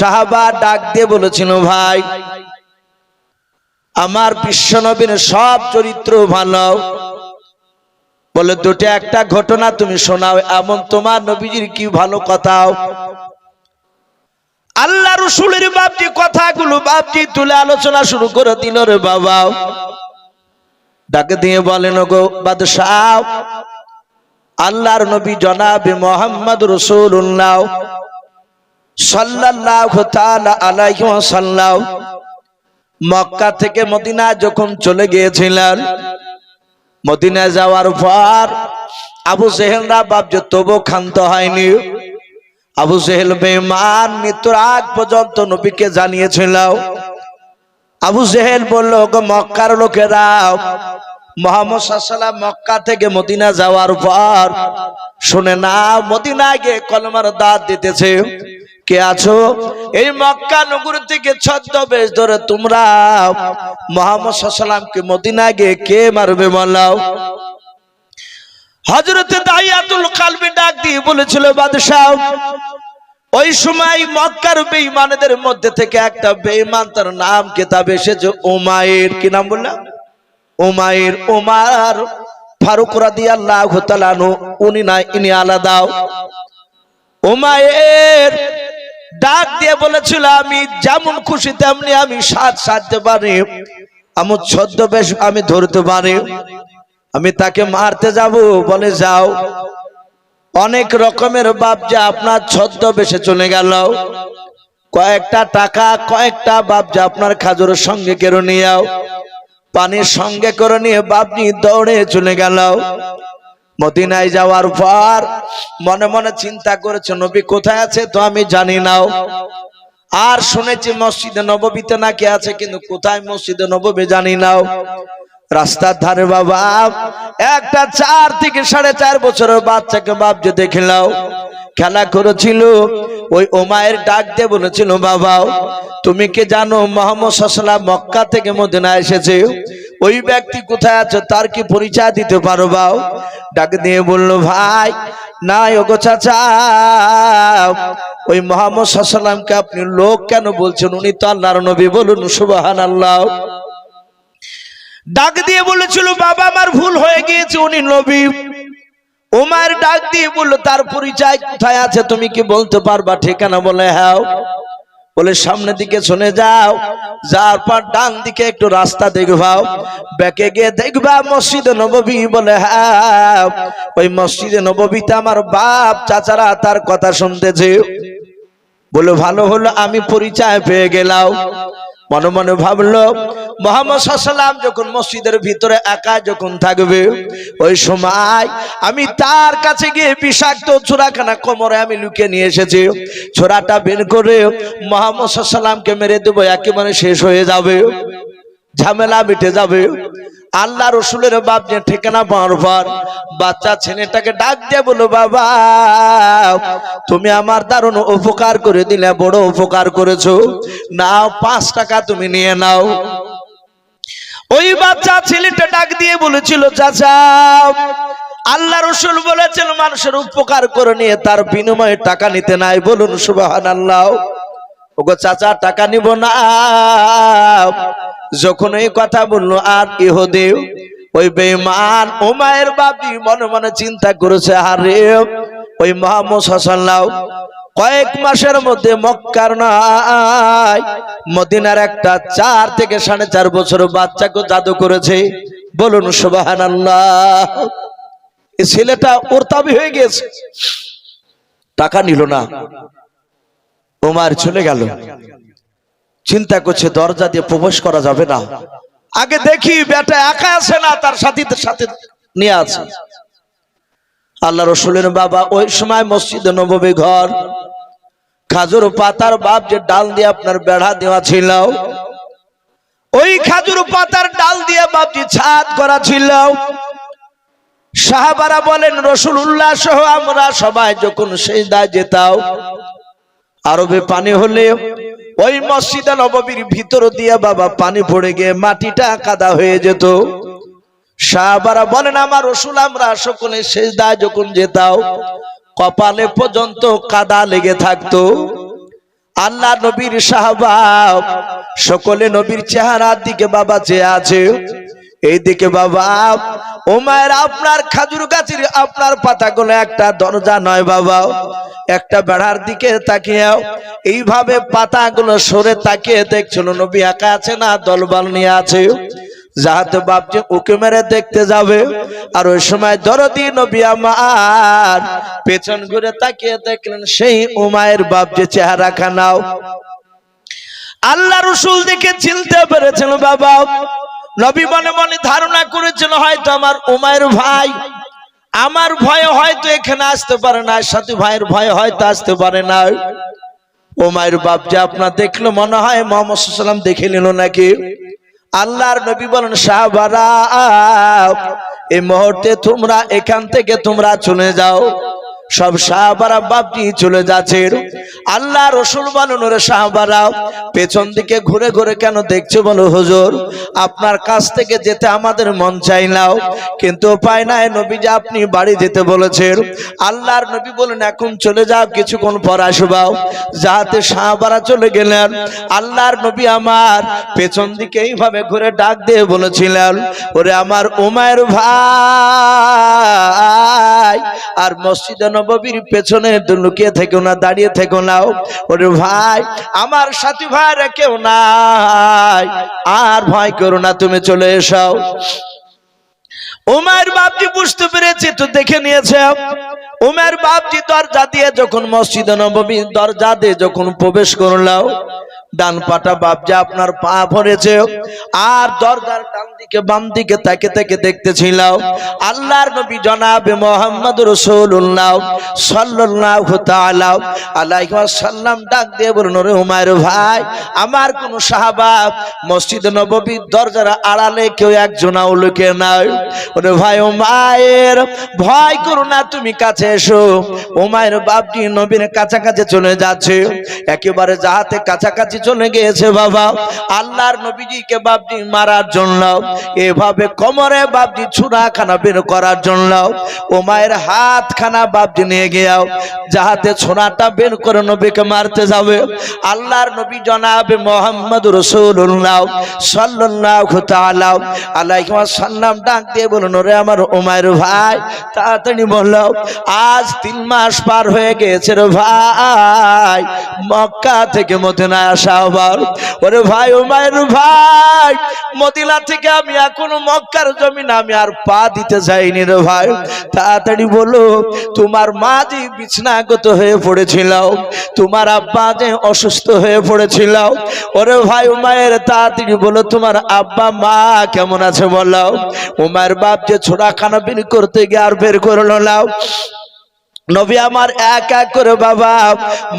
সাহাবা ডাক দিয়ে বলেছিল, ভাই, আমার বিশ্বনবীর সব চরিত্র ভালো। বলে, দুটো একটা ঘটনা তুমি শোনাও, এমন তোমার নবীজির কি ভালো কথাও আল্লাহ রসুলের বাপজি কথাগুলো বাপজি তুলে আলোচনা শুরু করে দিল রে বাবা। ডাকে দিয়ে বলেন গো বাদশাহ, আল্লাহর নবী জনাবে মোহাম্মদ রসুল্লাহ সাল্লাল্লাহু তাআলা আলাইহি ওয়াসাল্লাম মক্কা থেকে মদিনা যখন চলে গিয়েছিলেন মদিনায় যাওয়ার পর আবু জেহেলরা ভাবছে তবু ক্ষান্ত হয়নি। আবু জেহেল বেমান মৃত্যুর আগ পর্যন্ত নবীকে জানিয়েছিল। আবু জেহেল বলল মক্কার লোকেরা, মোহাম্মদ সাল্লাম মক্কা থেকে মদিনা যাওয়ার পর, শুনে না মদিনা গিয়ে কলমার দাঁত দিতেছে। কে আছো? এই মক্কা নগর থেকে ছদ্মবেশ ধরে তোমরা মোহাম্মদ সাল্লামকে মদিনা গিয়ে কে মারবে বলাও হজরতে দাইয়াতুল কালবি ডাক দিয়ে বলেছিল, বাদশাহ, ওই সময় মক্কার বেঈমানদের মধ্যে থেকে একটা বেঈমান তার নাম কিতাব এসেছে ওমায়ের কি নাম বললাম? ওমায়ের ওমার ফারুক রাদিয়াল্লাহু তাআলা উনি না, ইনি আলাদা। ওমায়ের ডাক দিয়ে বলেছিল, আমি যেমন খুশি তেমনি আমি সাজ সাজতে পারি। আমার ছদ্মবেশ আমি ধরতে পারি। আমি তাকে মারতে যাব। বলে, যাও। অনেক রকমের বাপ যে আপনার ছদ্মবেশে চলে গেল। কয়েকটা টাকা, কয়েকটা বাপ যে আপনার খাজুরের সঙ্গে কেড়ে নিয়েও পানির সঙ্গে করে নিয়ে বাপনি দৌড়ে চলে গেল। মদিনায় যাওয়ার পর মনে মনে চিন্তা করেছে, নবী কোথায় আছে তো আমি জানি নাও আর শুনেছি মসজিদে নববীতে নাকি আছে, কিন্তু কোথায় মসজিদে নববী জানি নাও রাস্তার ধারে বাবা, একটা চার থেকে সাড়ে চার বছরের বাচ্চাকে বাপ যে দেখিলাও খেলা করেছিল, ওই ওমায়ের ডাক দিয়ে বলেছিল, বাবা, তুমি কি জানো মোহাম্মদ সাল্লাম মক্কা থেকে মদিনা এসেছে? ওই ব্যক্তি কোথায় আছে তার কি পরিচয় দিতে পারো, বাও? ডাক দিয়ে বলল, ভাই না ওগো চাচা, ওই মোহাম্মদ সাল্লামকে আপনি লোক কেন বলছেন? উনি তো আল্লাহর নবী বলুন সুবাহান আল্লাহ ডাক দিয়ে বলেছিল, বাবা, আমার ভুল হয়ে গিয়েছে, উনি নবী। উমার ডাক দিয়ে বলল, তার পরিচয় কোথায় আছে? তুমি কি বলতে পারবা? ঠিকানা বলে হ্যাঁ বলে, সামনের দিকে শুনে যাও। যার পর ডান দিকে একটু রাস্তা দেখবাও। ব্যাকে গিয়ে দেখবা মসজিদে নববী বলে হ্যাঁ ওই মসজিদে নববীতে আমার বাপ, চাচারা তার কথা শুনতেছে। বলে, ভালো হলো, আমি পরিচয় পেয়ে গেলাম। মনে মনে ভাবলো, মোহাম্মদ সাল্লাম যখন মসজিদের ভিতরে একা যখন থাকবে, ওই সময় আমি তার কাছে গিয়ে বিষাক্ত ছোড়াখানা কোমরে আমি লুকিয়ে নিয়ে এসেছি। ছোড়াটা বের করে মোহাম্মদ সাল্লামকে মেরে দেবো, একেবারে শেষ হয়ে যাবে, ঝামেলা মিটে যাবে। আল্লাহ রসুলের বাপ যে ঠিকানা পাওয়ার পর বাচ্চা ছেলেটাকে ডাক দিয়ে বলো, বাবা, তুমি আমার দারুণ উপকার করে দিলে, বড় উপকার করেছ। নাও, পাঁচ টাকা তুমি নিয়ে নাও। ওই বাচ্চা ছেলেটা ডাক দিয়ে বলেছিল, চাচা, আল্লাহ রসুল বলেছেন, মানুষের উপকার করে নিয়ে তার বিনিময়ে টাকা নিতে নাই। বলুন সুবাহান আল্লাহ ওগো চাচা, টাকা নিব না। যখন এই কথা বলল আর ইহুদি, ওই বেঈমান ওমায়ের বাপি মনে মনে চিন্তা করেছে, আরে ওই মোহাম্মদ হাসাল্লাহ কয়েক মাসের মধ্যে মক্কার নাই, মদিনার একটা চার থেকে সাড়ে চার বছর বাচ্চাকে জাদু করেছে। বলুন সুবাহান আল্লাহ এই ছেলেটা ওর তাবি হয়ে গেছে। টাকা নিল না ওমার চলে গেল। চিন্তা করছে, দরজা দিয়ে প্রবেশ করা যাবে না। আগে দেখি বেটা একা আছে না, তার সাথীদের সাথে নিয়ে আছে। আল্লাহ রসুলের বাবা ওই সময় মসজিদে নবমী ঘর, খাজুর পাতার বাপ যে ডাল দিয়ে আপনার বেড়া দেওয়া ছিল, ওই খাজুর পাতার ডাল দিয়ে বাপজি ছাদ করা ছিল, সাহাবারা বলেন রসুল উল্লাহ সহ আমরা সবাই যখন সেই দায় যেতাও আরবে পানি হলে ওই মসজিদে নববীর ভিতর দিয়ে বাবা পানি পড়ে গিয়ে মাটিটা কাদা হয়ে যেত। সাহাবারা বলেন, আমার রসুল, আমরা সকলে শেষ দায় যখন যেতাও কপালে পর্যন্ত কাদা লেগে থাকতো। আল্লাহ নবীর সাহাবা, সকলে নবীর চেহারার দিকে বাবা যে আছে। এইদিকে বাবা ওমায়ের আপনার খাজুর গাছের আপনার পাতাগুলো একটা দরজা নয় বাবা, একটা বেড়ার দিকে তাকিয়ে এইভাবে পাতাগুলো সরে তাকিয়ে দেখছিল নবী একা আছে না, দলবল নিয়ে আছে। যাহাতে বাপজি ওকে মেরে দেখতে যাবে। আর ওই সময় দরদি নবী আমার পেছন ঘুরে তাকিয়ে দেখলেন, সেই উমায়ের বাপজি চেহারা খানাও আল্লাহ রসুল দেখে চিনতে পেরেছিল বাবা নবী মনে মনে ধারণা করেছিল, হয়তো আমার উমায়ের ভাই, আমার ভয়ে হয়তো এখানে আসতে পারে না, সাথী ভাইয়ের ভয়ে হয়তো আসতে পারে না। ওমায়ের বাপ যে আপনার দেখল, মনে হয় মোহাম্মদ সাল্লাম দেখে নিল নাকি? আল্লাহর নবী বলেন, সাহাবারা, এই মুহূর্তে তোমরা এখান থেকে তোমরা চলে যাও। সব সাহাবারা বাপটি চলে যাচ্ছে আল্লাহ রসুল বলেন রে সাহাবারা, পেছন দিকে ঘুরে ঘুরে কেন দেখছ বলো হুজুর? আপনার কাছ থেকে যেতে আমাদের মন চাইলাও কিন্তু উপায় নাই নবী যে আপনি বাড়ি যেতে বলেছেন আল্লাহর নবী বলেন এখন চলে যাও, কিছুক্ষণ পর আসবাও যাহাতে সাহাবারা চলে গেলেন। আল্লাহর নবী আমার পেছন দিকে এইভাবে ঘুরে ডাক দিয়ে বলেছিলেন, ওরে আমার উমায়ের ভাই, আর মসজিদে নববীর পেছনে লুকিয়ে থেকো না, দাঁড়িয়ে থেকো নাও ওরে ভাই, আমার সাথী ভাইরা কেউ নাই। আর ভয় করো না, তুমি চলে এসাও উমার বাপজি বুঝতে পেরেছে তো দেখে নিয়েছে। উমার বাপজি দরজা দিয়ে যখন মসজিদ নবমী দরজা দিয়ে যখন প্রবেশ করলাও ডান পাটা বাপজা আপনার পা ভরেছে, আর দরজার ডান দিকে, বাম দিকে তাকে তাকে দেখতেছিল আল্লাহর নবী জনাবে মোহাম্মদ রসুল্লাহ সাল্লাল্লাহু তাআলা আলাইহি ওয়াসাল্লাম ডাক দিয়ে বলুন রে উমায়ের ভাই, আমার কোন সাহাবা মসজিদ নববীর দরজার আড়ালে কেউ একজনাও লুকে নাই? ওরে ভাই উমায়ের ভয় করো না, তুমি কাছে এসো। উমায়ের বাপটি নবীর কাছাকাছি চলে যাচ্ছে। একেবারে যাহাতে কাছাকাছি চলে গিয়েছে বাবা, আল্লাহর নবীজিকে বাপটি মারার জন্য এভাবে কোমরে বাপটি ছুরা খানা বের করার জন্য ও মায়ের হাত খানা বাপটি নিয়ে গিয়াও, যাহাতে ছোড়াটা বের করে নবীকে মারতে যাবে। আল্লাহর নবী জনাবে মোহাম্মদ রসুল্লাহ সাল্লাল্লাহু তাআলা আলাইহি ওয়াসাল্লাম ডাক দিয়ে বলুন ওরে আমার ওমায়ের ভাই, তাড়াতাড়ি বলল, আজ তিন মাস পার হয়ে গেছে রে ভাই, মক্কা থেকে মদিনায় আসা আবার ওরে ভাই ওমায়ের ভাই, মদিনা থেকে আমি এখনও মক্কার জমিন আমি আর পা দিতে যাইনি রে ভাই। তাড়াতাড়ি বলো, তোমার মা যে বিছনাগত হয়ে পড়েছিল তোমার আব্বা যে অসুস্থ হয়ে পড়েছিল ওরে ভাই উমায়ের তাড়াতাড়ি বলো, তোমার আব্বা মা কেমন আছে বলো। উমায়ের বাপ যে ছোড়া খানা করতে গিয়ে আর বের করল নাও নবী আমার এক এক করে বাবা,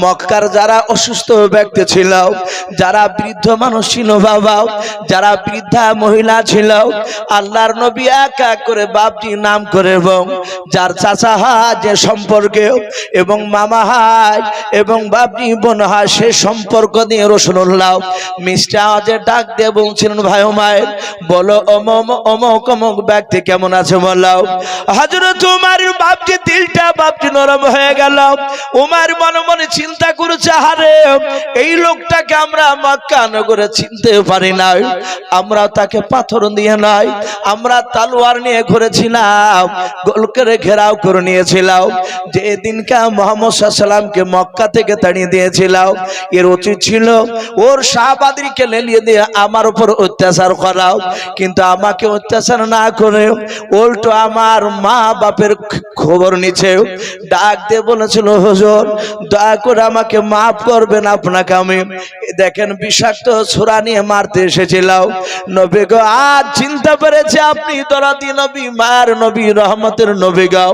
মক্কার যারা অসুস্থ ব্যক্তি ছিল, যারা বৃদ্ধ মানুষ ছিল বাবা, যারা বৃদ্ধা মহিলা ছিল, আল্লাহর নবী এক এক করে বাপটি নাম করে এবং যার চাচা যে সম্পর্কে এবং মামা হয় এবং বাপটি বোন হয় সে সম্পর্ক দিয়ে রসুল্লাহ মিষ্টি আওয়াজে ডাক দিয়ে বলছিলেন, ভাই মায়ের বলো অমক অমক অমক ব্যক্তি কেমন আছে বলো? হজরত তোমার বাপটি, দিলটা বাপটি নরম হয়ে গেল। উমার মনে মনে চিন্তা করেছে, হারে, এই লোকটাকে আমরা মক্কা নগরে চিনতে পারি নাই। আমরা তাকে পাথর দিয়ে নাই, আমরা তালোয়ার নিয়ে ঘুরেছিলাম গোল করে ঘেরাও করে নিয়েছিলাম। যে দিনকা মোহাম্মদ সাল্লামকে মক্কা থেকে তাড়িয়ে দিয়েছিলাম, এর উচিত ছিল ওর শাহবাদীকে লেলিয়ে দিয়ে আমার উপর অত্যাচার করাও কিন্তু আমাকে অত্যাচার না করে উল্টো আমার মা বাপের খবর নিচ্ছে ডাক দিয়ে বলেছিল, হুজুর, দয়া করে আমাকে মাফ করবেন আপনাকে আমি। দেখেন বিষাক্ত ছোড়া নিয়ে মারতে এসেছিলাম। নবী গো, আজ চিন্তা পেরেছে আপনি দরাদি নবী মার নবী, রহমতের নবী গাও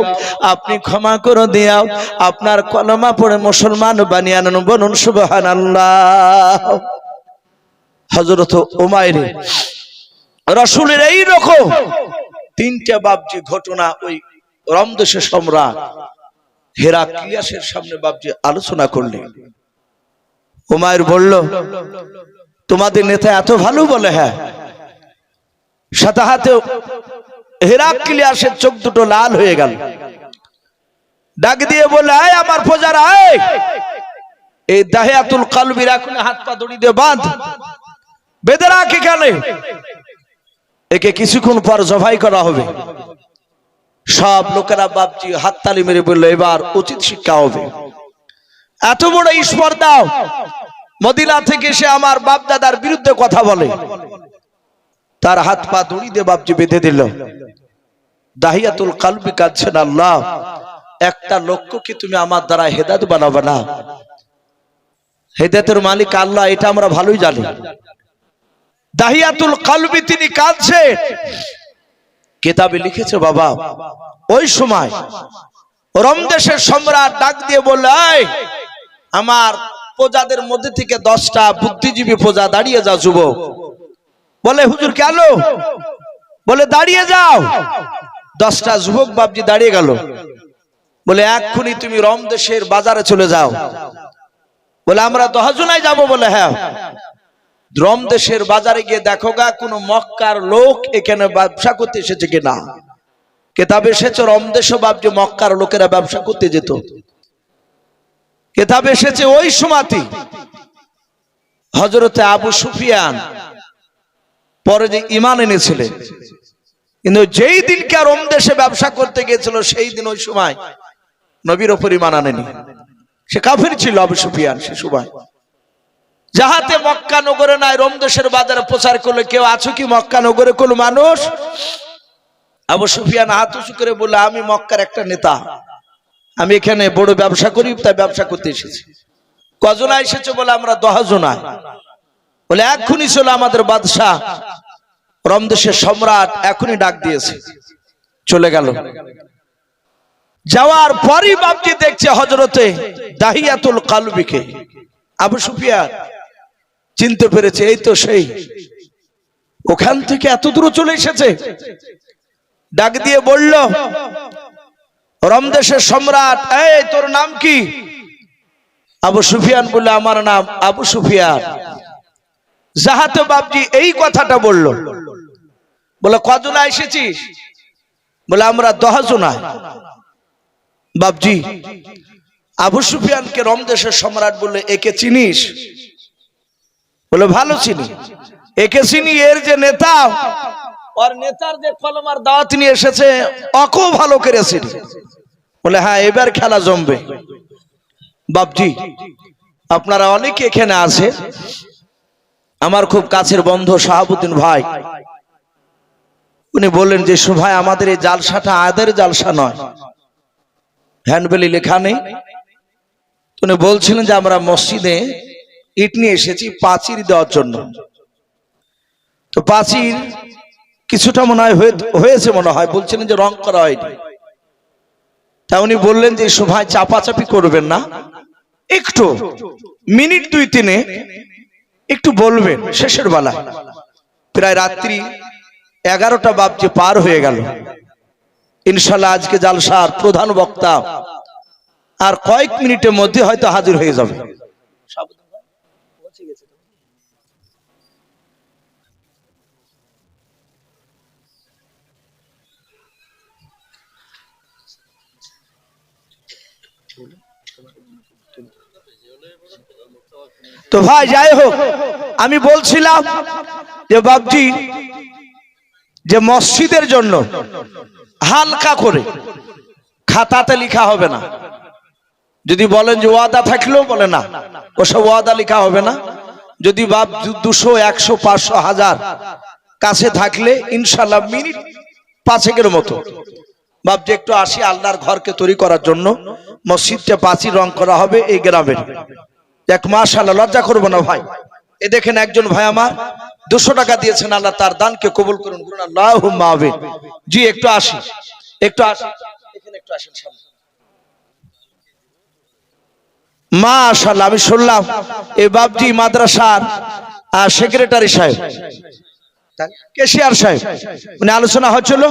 আপনি ক্ষমা করে দিয়াও, আপনার কলমা পড়ে মুসলমান বানিয়ে আনুন, বলুন সুবহান হজরত ওমাইরে রসুলের এই রকম তিনটা বাবজি ঘটনা ওই রমদেশে সম্রাট হেরাক্লিয়াসের সামনে বাবজি আলোচনা করলেন। উমায়ের বলল, তোমাদের নেতা এত ভালো বলে হ্যাঁ? সাথে হাতে হেরাক্লিয়াসের চোখ দুটো লাল হয়ে গেল। ডাক দিয়ে বলে আয় আমার প্রজারা আয় এই দাহিয়াতুল কালবির এখন হাত পা দড়ি দিয়ে বাঁধ। বেঁধে রাখ এখানে। একে কিছুক্ষণ পর জবাই করা হবে। সব লোকেরা বাপজি হাততালি মেরে বলল, এবার উচিত শিক্ষা হবে। এত বড় দাও মদিনা থেকে সে আমার বাপ দাদার বিরুদ্ধে কথা বলে। তার হাত পা দড়ি দিয়ে বাপজি বেঁধে দিল। দাহিয়াতুল কালবি কাঁদছেন আল্লাহ। একটা লক্ষ্য কি তুমি আমার দ্বারা হেদাত বানাবে না? হেদাতের মালিক আল্লাহ, এটা আমরা ভালোই জানি। দাহিয়াতুল কালবি তিনি কাঁদছে। কেতাবে লিখেছে বাবা ওই সময় রম দেশের সম্রাট ডাক দিয়ে বললে "এই, আমার প্রজাদের মধ্যে থেকে দশটা বুদ্ধিজীবী প্রজা দাঁড়িয়ে যাও যুবক। বলে হুজুর কেন বলে দাঁড়িয়ে যাও। দশটা যুবক বাবজি দাঁড়িয়ে গেল। বলে এক্ষুনি তুমি রম দেশের বাজারে চলে যাও। বলে আমরা দহজনায় যাব বলে হ্যাঁ। রম দেশের বাজারে গিয়ে দেখো গা, কোন মক্কার লোক এখানে ব্যবসা করতে এসেছে কিনা? কেতাব এসেছে, রম দেশ যে মক্কার লোকেরা ব্যবসা করতে যেত। কেতাব এসেছে ওই সময়তে হজরতে আবু সুফিয়ান পরে যে ইমান এনেছিলেন কিন্তু যেই দিনকে রম দেশে ব্যবসা করতে গিয়েছিল, সেই দিন ওই সময় নবীর ওপর ইমান আনেনি। সে কাফের ছিল আবু সুফিয়ান সে সময়। যাহাতে মক্কা নগরে নাই রমদেশের বাজারে প্রচার করলে কেউ আছো কি মক্কা নগরে কোন মানুষ? আবু সুফিয়ান হাত উঁচু করে বলে আমি মক্কার একটা নেতা। আমি এখানে বড় ব্যবসা করি, তাই ব্যবসা করতে এসেছি। কজনা এসেছে বলে আমরা দহজনায় বলে এখনই ছিল আমাদের বাদশাহ। রমদেশের সম্রাট এখনই ডাক দিয়েছে। চলে গেল। যাওয়ার পরই বাপজি দেখছে হজরতে দাহিয়াতুল কালবিকে। আবু সুফিয়ান চিনতে পেরেছে, এই তো সেই। ওখান থেকে এত দূর চলে এসেছে। ডাক দিয়ে বলল, রমদেশের সম্রাট, এই তোর নাম কি? আবু সুফিয়ান বলে আমার নাম আবু সুফিয়ান। জাহাতে বাপজি এই কথাটা বলল। বলে, কজনা এসেছিস? বলে, আমরা দহজনায় বাপজি, আবু সুফিয়ানকে রমদেশের সম্রাট বলে একে চিনিস? বলে, ভালো চিনি। একে চিনি, এর যে নেতা আর নেতার যে কলমার দাওয়াত নিয়ে এসেছে অকো ভালো করে চিনি। বলে হ্যাঁ এবার খেলা জমবে। বাপজি, আপনারা অনেকে এখানে আছে। আমার খুব কাছের বন্ধু শাহাবুদ্দিন ভাই। উনি বললেন যে ভাই, আমাদের এই জালসাটা আদের জালসা নয়। হ্যান্ডবেলি লেখা নেই। উনি বলছিলেন যে, আমরা মসজিদে ইট নিয়ে এসেছি পাঁচির দেওয়ার জন্য। তো পাঁচির কিছুটা মনে হয় হয়েছে মনে হয়, বলছিলেন যে রং করা হয়নি। তা উনি বললেন যে সবাই চাপাচাপি করবেন না, একটু, মিনিট দুই তিনে একটু বলবেন শেষের বেলা প্রায় রাত্রি এগারোটা বাপজি পার হয়ে গেল। ইনশাল্লাহ আজকে জালসার প্রধান বক্তা আর কয়েক মিনিটের মধ্যে হয়তো হাজির হয়ে যাবে। তো ভাই, যাই হোক, আমি বলছিলাম যে বাবজি যে মসজিদের জন্য হালকা করে খাতাতে লিখা হবে না। যদি বলেন যে ওয়াদা থাকলেও বলে না, ওসব ওয়াদা লেখা হবে না। যদি বাপ দুশো, একশো, পাঁচশো, হাজার কাছে থাকলে ইনশাল্লাহ মিনিট পাঁচেকের মতো। বাপ যে একটু আসি আল্লাহর ঘরকে তৈরি করার জন্য। মসজিদটা পাঁচি রং করা হবে এই গ্রামের। এক মাস আল্লাহ লজ্জা করব না ভাই। এ দেখেন একজন ভাই আমার, দুশো টাকা দিয়েছেন, আল্লাহ তার দানকে কবুল করুন জি, একটু আসি একটু আসি। আসেন মাশাল্লাহ আমি শুনলাম বাবজি মাদ্রাসার সেক্রেটারি সাহেব। কেশিয়ার সাহেব। উনি আলোচনা হচ্ছিল,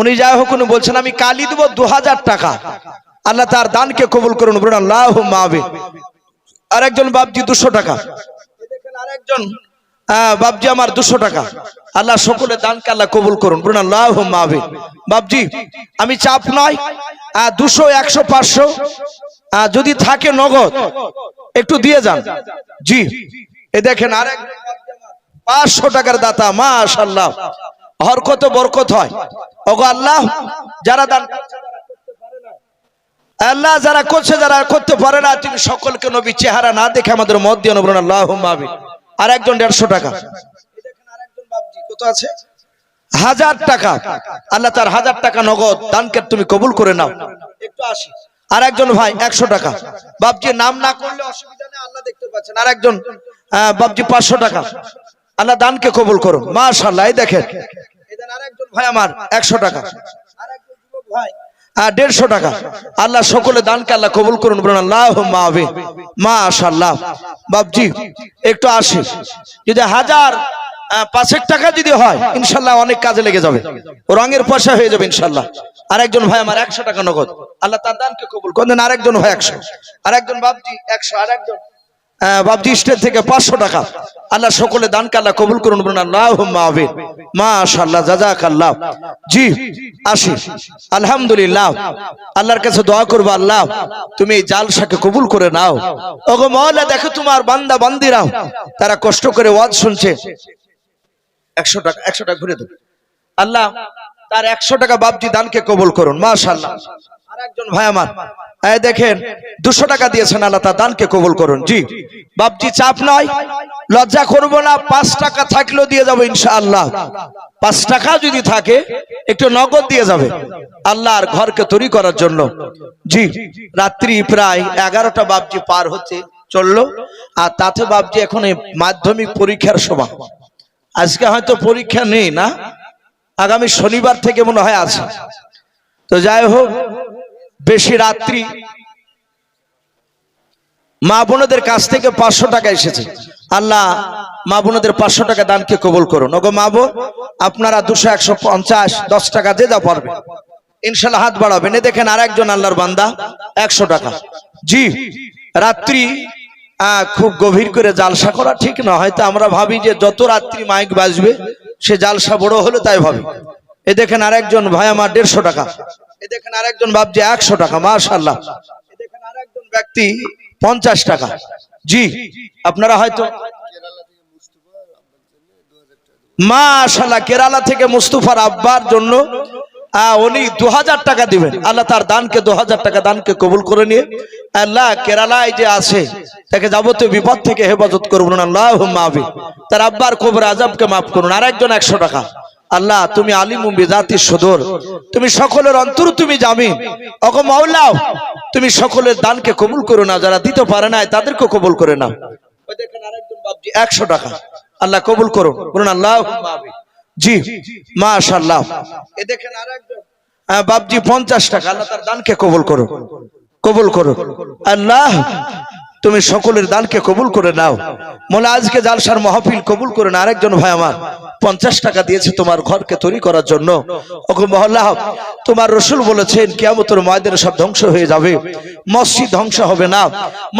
উনি যাই হোক, উনি বলছেন, আমি কালি দেবো দু হাজার টাকা। আল্লাহ তার দানকে কবুল করুন, বলুন আল্লাহ মাহবে আর একজন বাবজি দুশো টাকা। আরেকজন। আহ, বাবজি আমার দুশো টাকা। আল্লাহ সকলে দানকে আল্লাহ কবুল করুন। বলুন আল্লাহ মাহবে বাবজি আমি চাপ নয় দুশো একশো পাঁচশো যদি থাকে নগদ একটু দিয়ে যান। জি এ দেখেন আর এক পাঁচশো টাকার দাতা মাশাল্লাহ হরকত বরকত হয়। ওগো আল্লাহ যারা দান আল্লাহ যারা করছে, যারা করতে পারে না তুমি সকলকে নবী চেহারা না দেখে আমাদের মত দিয়ে নবরুন আল্লাহ আর একজন দেড়শো টাকা। কত আছে হাজার টাকা। আল্লাহ তার হাজার টাকা নগদ দানকে তুমি কবুল করে নাও। একটু আসি। আর একজন ভাই, একশো টাকা। বাপজি নাম না করলে অসুবিধা নেই, আল্লাহ দেখতে পাচ্ছেন। আর একজন বাপজি পাঁচশো টাকা। আল্লাহ দানকে কবুল করো মাশাল্লাহ দেখেন। আর একজন ভাই আমার, একশো টাকা। আর একজন ভাই আহ, দেড়শো টাকা। আল্লাহ সকলে দানকে আল্লাহ কবুল করুন বলুন আল্লাহ মাহবে মাশাল্লাহ বাপজি একটু আসি। যদি হাজার পাঁচেক টাকা যদি হয় ইনশাল্লাহ অনেক কাজে লেগে যাবে। রঙের পয়সা হয়ে যাবে ইনশাল্লাহ আরেকজন ভাই আমার একশো টাকা নগদ। আল্লাহ তার দানকে কবুল করেন। আরেকজন ভাই একশো। আরেকজন বাপজি একশো আরেকজন আহ, বাপজি স্টেট থেকে পাঁচশো টাকা। আল্লাহ সকলে দানকে আল্লাহ কবুল করুন আলহামদুলিল্লাহ। আল্লাহর কাছে দোয়া করব আল্লাহ তুমি এই জালসাকে কবুল করে নাও। ওগো মহল্লা দেখো তোমার বান্দা বান্দিরাও তারা কষ্ট করে ওয়াজ শুনছে। একশো টাকা একশো টাকা ঘুরে দেবো। আল্লাহ তার একশো টাকা বাপজি দানকে কবুল করুন মাশাল্লাহ আর একজন ভাই আমার দেখেন, দুশো টাকা দিয়েছেন আল্লাহ তার দানকে কবুল করুন। জি। বাপজি, চাপ নয় লজ্জা করব না, পাঁচ টাকা থাকলেও দিয়ে যাব ইনশাআল্লাহ। পাঁচ টাকা যদি থাকে, একটু নগদ দিয়ে যাবে। আল্লাহর ঘরকে তৈরি করার জন্য। জি। রাত্রি প্রায় এগারোটা বাপজি পার হচ্ছে, চলল। আর তাতে বাপজি এখন এই মাধ্যমিক পরীক্ষার সময়। আজকে হয়তো পরীক্ষা নেই না? আগামী শনিবার থেকে মনে হয় আছে। তো যাই হোক বেশি রাত্রি। মা বোনদের কাছ থেকে পাঁচশো টাকা এসেছে। আল্লাহ, মা বোনদের পাঁচশো টাকা দানকে কবল করুন। ওগো মা বোন, আপনারা দুশো একশো পঞ্চাশ, দশ টাকা যে যা পারবে। ইনশাল্লাহ হাত বাড়াবেন। এ দেখেন আর একজন আল্লাহর বান্দা, একশো টাকা। জি, রাত্রি খুব গভীর করে জালসা করা ঠিক না। হয়তো আমরা ভাবি যে যত রাত্রি মাইক বাজবে, সে জালসা বড় হলে তাই ভাবি। এ দেখেন আরেকজন, ভাই আমার দেড়শো টাকা। দেখেন আরেকজন ভাবছে একশো টাকা মাশাল্লাহ দেখেন আরেকজন ব্যক্তি পঞ্চাশ টাকা। জি, আপনারা হয়তো মাশাল্লাহ কেরালা থেকে মুস্তফার আব্বার জন্য উনি দু হাজার টাকা দিবেন। আল্লাহ তার দানকে দু হাজার টাকা দানকে কবুল করে নিয়ে, আল্লাহ কেরালায় যে আছে, তাকে যাবতীয় বিপদ থেকে হেফাজত করবেন আল্লাহ মাহবি তার আব্বার কবর আজাবকে মাফ করুন। আর একজন একশো টাকা। আল্লাহ তুমি আলিম জাতির সদর। তুমি সকলের অন্তর তুমি জামি অগ মাওলাও তুমি সকলের দানকে কবুল করো না যারা দিতে পারে না তাদেরকে কবুল করে বাপজি একশো টাকা। আল্লাহ কবুল করো বলুন আল্লাহ। জি মাশাল্লাহ এ দেখেন আরেকজন আহ, বাপজি পঞ্চাশ টাকা আল্লাহ তার দানকে কবুল করো কবুল করো আল্লাহ তুমি সকলের দানকে কবুল করে নাও। মোলা আজকে জালসার মহফিল কবুল করে না। আরেকজন ভাই আমার পঞ্চাশ টাকা দিয়েছে তোমার ঘরকে তৈরি করার জন্য। ওকে মহল্লা, তোমার রসুল বলেছেন কেমতর ময়দান সব ধ্বংস হয়ে যাবে। মসজিদ ধ্বংস হবে না।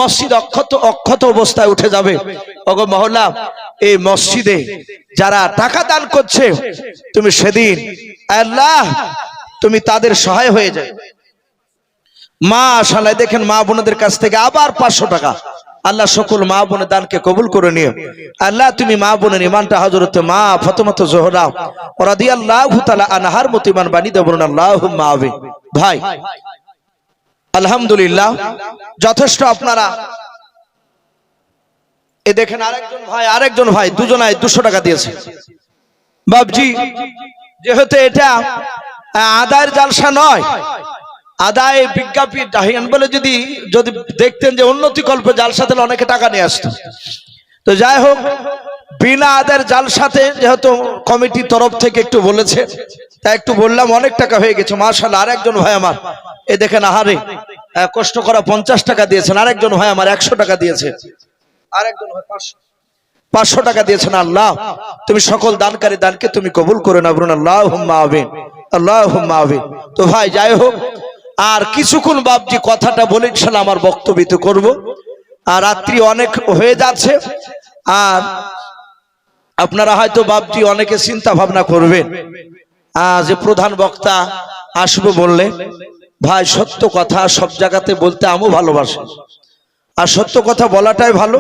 মসজিদ অক্ষত অক্ষত অবস্থায় উঠে যাবে। ওগো মহল্লা, এই মসজিদে যারা টাকা দান করছে, তুমি সেদিন, আল্লাহ, তুমি তাদের সহায় হয়ে যায় মা শালায় দেখেন মা বোনদের কাছ থেকে আবার পাঁচশো টাকা। আল্লাহ সকল মা বোনের দানকে কবুল করে নিও। আল্লাহ, তুমি মা বোনের ইমানটা হজরত মা ফতমত জোহরা ওরা দিয়ে আল্লাহ আনহার মতো ইমান বানিয়ে আল্লাহ মাবে ভাই, আলহামদুলিল্লাহ, যথেষ্ট আপনারা। এ দেখেন আরেকজন ভাই আরেকজন ভাই দুজনায় দুশো টাকা দিয়েছে। বাবজি যেহেতু এটা আদায়ের জালসা নয় আদায় বিজ্ঞাপন ডাহিয়ান বলে যদি যদি দেখতেন যে উন্নতি কল্পে জালসা তাহলে অনেকে টাকা নিয়ে আসতো। তো যাই হোক বিনা আদায়ের জালসাতে যেহেতু কমিটির তরফ থেকে একটু বলেছে তা একটু বললাম অনেক টাকা হয়ে গেছে মার্শাল আরেকজন ভাই আমার এ দেখেন আহারে আহ, কষ্ট করা পঞ্চাশ টাকা দিয়েছেন আরেকজন ভাই আমার একশো টাকা দিয়েছে। আরেকজন পাঁচশো পাঁচশো টাকা দিয়েছেন আল্লাহ তুমি সকল দানকারী দানকে তুমি কবুল করে না আল্লাহ আল্লাহ আবিন তো ভাই যাই হোক আর কিছুক্ষণ বাপজি কথাটা বলে ইনশাল্লাহ আমার বক্তব্য করব। আর রাত্রি অনেক হয়ে যাচ্ছে, আর আপনারা হয়তো বাপজি অনেকে চিন্তা ভাবনা করবেন যে প্রধান বক্তা আসবে বললে, ভাই, সত্য কথা সব জায়গাতে বলতে আমিও ভালোবাসি। আর সত্য কথা বলাটাই ভালো।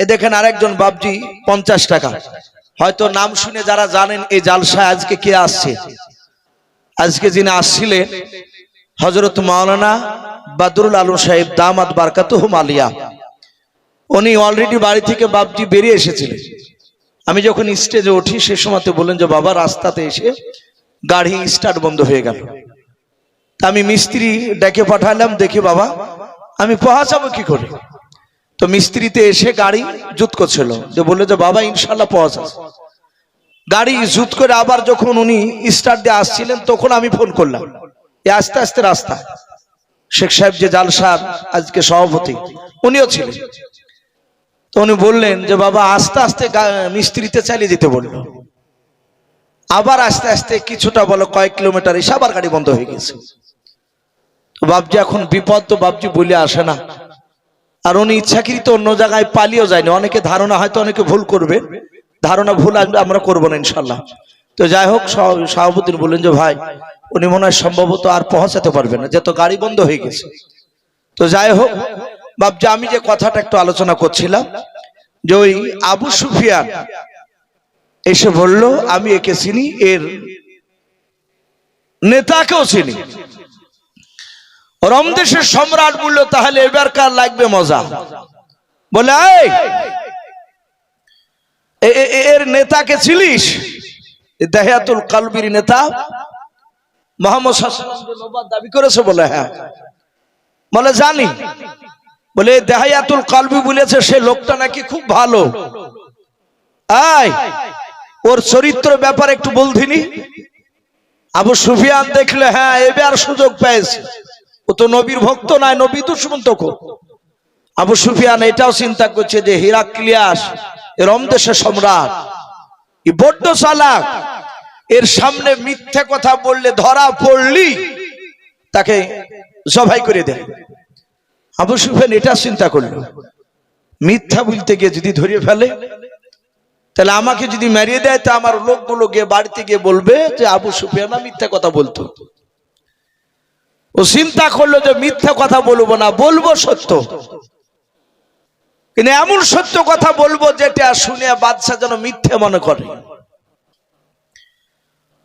এ দেখেন আরেকজন বাবজি পঞ্চাশ টাকা। হয়তো নাম শুনে যারা জানেন, এই জালসায় আজকে কে আসছে? আজকে যিনি আসছিলেন হজরত মাওলানা বাদরুল আলম সাহেব দামাত বারকাত আলিয়া উনি অলরেডি বাড়ি থেকে বাপটি বেরিয়ে এসেছিলেন। আমি যখন স্টেজে উঠি, সে সময়তে বললেন যে, বাবা, রাস্তাতে এসে গাড়ি স্টার্ট বন্ধ হয়ে গেল। আমি মিস্ত্রি ডেকে পাঠালাম, দেখি বাবা, আমি পৌঁছাবো কি করে? তো মিস্ত্রিতে এসে গাড়ি জুত করছিল। যে বলল যে, বাবা ইনশাল্লাহ পৌঁছা গাড়ি জুত করে আবার যখন উনি স্টার্ট দিয়ে আসছিলেন, তখন আমি ফোন করলাম। এ আস্তে আস্তে রাস্তা। শেখ সাহেব যে জালসার আজকে সভাপতি, উনিও ছিলেন। তো উনি বললেন যে, বাবা, আস্তে আস্তে মিস্ত্রিতে চালিয়ে যেতে বলল। আবার আস্তে আস্তে কিছুটা বলো, কয়েক কিলোমিটার এসে আবার গাড়ি বন্ধ হয়ে গেছে। বাবজি এখন বিপদ তো বাবজি বলে আসে না। আর উনি ইচ্ছাকৃত অন্য জায়গায় পালিয়েও যায়নি। অনেকে ধারণা হয়তো অনেকে ভুল করবে। ধারণা ভুল আমরা করব না ইনশাল্লাহ তো যাই হোক সভাপতি বললেন যে, ভাই উনি মনে হয় সম্ভবত আর পৌঁছাতে পারবে না যেহেতু গাড়ি বন্ধ হয়ে গেছে। তো যাই হোক বাবজি আমি যে কথাটা একটু আলোচনা করছিলাম যে ওই আবু সুফিয়ান এসে বলল আমি একে চিনি এর নেতাকেও চিনি। রমদেশের সম্রাট বলল তাহলে এবার কার লাগবে মজা? বলে "এই, এ- এ- এ- এর নেতাকে ছিলিস দেহাতুল কালবির নেতা হ্যাঁ। সে লোকটা নাকি খুব ভালো। ওর চরিত্র ব্যাপারে একটু বলধিনি আবু সুফিয়ান দেখলে হ্যাঁ এবার সুযোগ পেয়েছে। ও তো নবীর ভক্ত নয় নবী দুশ্মন তো খুব। আবু সুফিয়ান এটাও চিন্তা করছে যে, হিরাক্লিয়াস রমদেশের সম্রাট। ই বড্ড চালাক। এর সামনে মিথ্যে কথা বললে ধরা পড়লি, তাকে জবাই করে দেয় আবু সুফেন এটা চিন্তা করল। মিথ্যা বলতে গিয়ে যদি ধরিয়ে ফেলে, তাহলে আমাকে যদি মারিয়ে দেয়, তা আমার লোকগুলো গিয়ে বাড়িতে গিয়ে বলবে যে আবু সুফিয়ানা মিথ্যা কথা বলতো। ও চিন্তা করল যে মিথ্যা কথা বলব না, বলব সত্য। কিন্তু এমন সত্য কথা বলব যেটা শুনে বাদশাহ যেন মিথ্যে মনে করে।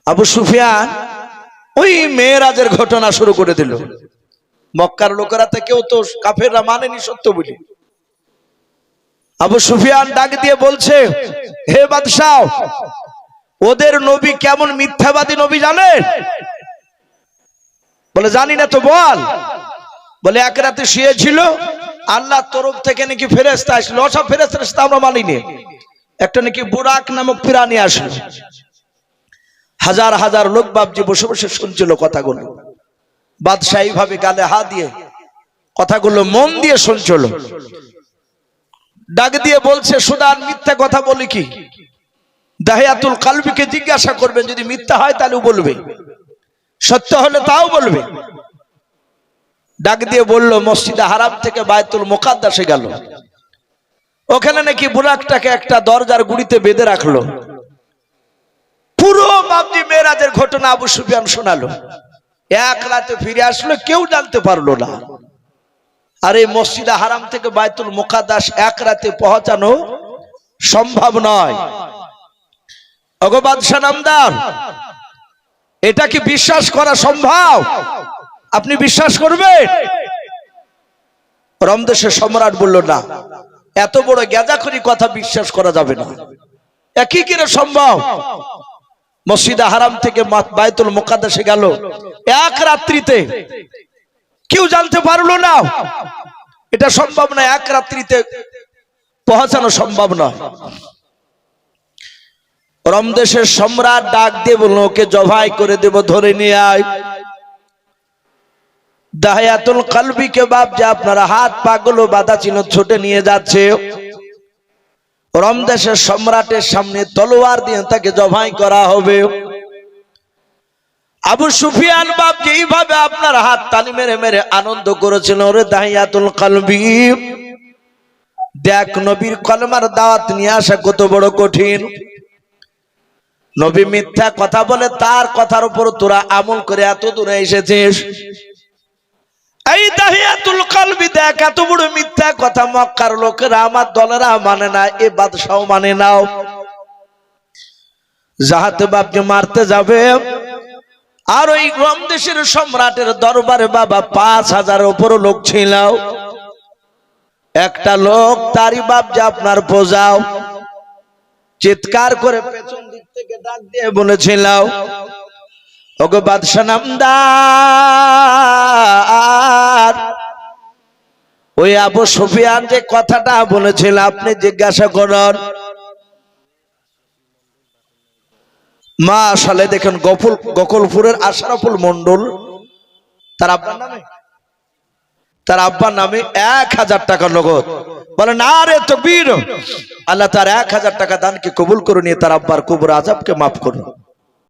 আবু সুফিয়ান ওই মেয়েরাজের ঘটনা শুরু করে দিল। মক্কার লোকেরা কেউ তো কাফেররা মানেনি সত্য বলি। আবু সুফিয়ান ডাক দিয়ে বলছে, হে বাদশাহ, ওদের নবী কেমন মিথ্যাবাদী নবী জানেন? বলে, জানি না তো বল। বলে, এক রাতে শুয়েছিল আল্লাহ তরফ থেকে নাকি ফেরেস্তা আসলো। সব ফেরেস্তা আমরা মানিনি। একটা নাকি বুরাক নামক প্রাণী আসলো। হাজার হাজার লোক বাবজি বসে বসে শুনছিল কথাগুলো। বাদশাহ এইভাবে গালে হাত দিয়ে কথাগুলো মন দিয়ে শুনছিল। ডাক দিয়ে বলছে সুদান মিথ্যা কথা বলি কি? দাহিয়াতুল কালবিকে জিজ্ঞাসা করবেন যদি মিথ্যা হয় তাহলে বলবে। সত্য হলে তাও বলবে। ডাক দিয়ে বলল, মসজিদে হারাম থেকে বায়তুল মোকাদ্দাসে গেল। ওখানে নাকি বুরাকটাকে একটা দরজার গুড়িতে বেঁধে রাখল। পুরো বাবজি মেয়েরাজের ঘটনা আবু সুফিয়ান শোনালো। এক রাতে ফিরে আসলো, কেউ জানতে পারল না। আর এই মসজিদে হারাম থেকে বায়তুল মোকাদ্দাস এক রাতে পৌঁছানো সম্ভব নয়। অগবাদশাহ নামদার, এটা কি বিশ্বাস করা সম্ভব? আপনি বিশ্বাস করবেন? রমদেশের সম্রাট বলল, না, এত বড় গেজাখরি কথা বিশ্বাস করা যাবে না। একই কিরে সম্ভব? মসজিদে হারাম থেকে বায়তুল মোকাদ্দাসে গেল। এক রাত্রিতে। কেউ জানতে পারল না। এটা সম্ভব না, এক রাত্রিতে পৌঁছানো সম্ভব নয় রমদেশের সম্রাট ডাক দিয়ে বলল, ওকে জবাই করে দেব, ধরে নিয়ে আয়। দাহায়াতুল কালবিকে বাপ যে আপনারা হাত পাগুলো বাধা ছিল ছুটে নিয়ে যাচ্ছে। রমদেশের সম্রাটের সামনে তলোয়ার দিয়ে তাকে জবাই করা হবে। আবু সুফিয়ান বাপ যে এইভাবে আপনার হাত তালি মেরে মেরে আনন্দ করেছিল ওরে দাহিয়াতুল কালবি। দেখ নবীর কলমার দাওয়াত নিয়ে আসা কত বড় কঠিন। নবী মিথ্যা কথা বলে তার কথার উপর তোরা আমল করে এত দূরে এসেছিস। এই দাহিয়াতুল কলবি দেখ, এত বড় মিথ্যা কথা মক্কার লোকেরা আমার দলেরা মানে না, এ মানে নাও যাহাতে বাপকে মারতে যাবে। আর ওই রম দেশের সম্রাটের দরবারে বাবা পাঁচ হাজার উপর লোক ছিল। একটা লোক, তারই বাপ যে আপনার পোজাও চিৎকার করে পেছন দিক থেকে ডাক দিয়ে বলেছিল ওগো বাদশা নামদার। ওই আবু সুফিয়ান যে কথাটা বলেছিল, আপনি জিজ্ঞাসা করুন। মা সালে দেখেন গফুল গকলপুরের আশরাফুল মন্ডল তার আব্বার নামে? তার আব্বার নামে এক হাজার টাকা নগদ। বলে, না রে তো বীর আল্লাহ তার এক হাজার টাকা দানকে কবুল করে নিয়ে তার আব্বার কবুর আজাবকে মাফ করুন।